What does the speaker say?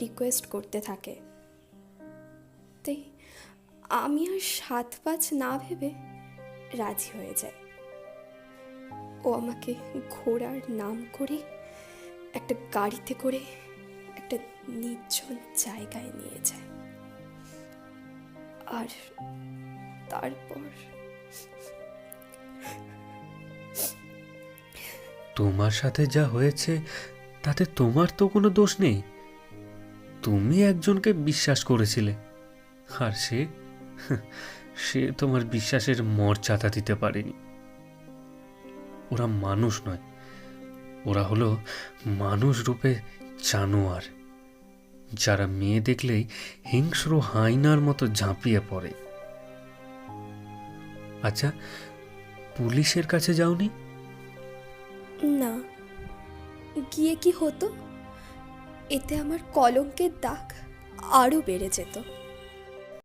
Request করতে থাকে। তাই আমি আর সাত পাঁচ না ভেবে রাজি হয়ে যাই। ও আমাকে ঘোড়ার নাম করে একটা গাড়িতে করে একটা নির্জন জায়গায় নিয়ে যায়। আর তারপর তোমার সাথে যা হয়েছে, তাতে তোমার তো কোনো দোষ নেই। তুমি একজনকে বিশ্বাস করেছিলে। আর সে সে তোমার বিশ্বাসের মর্যাদা দিতে পারেনি। ওরা মানুষ নয়, ওরা হলো মানুষ রূপে জানোয়ার, যারা মেয়ে দেখলেই হিংস্র হাইনার মতো ঝাঁপিয়ে পড়ে। আচ্ছা পুলিশের কাছে যাওনি? না, গিয়ে কি হতো? এতে আমার কলঙ্কের দাগ আরও বেড়ে যেত।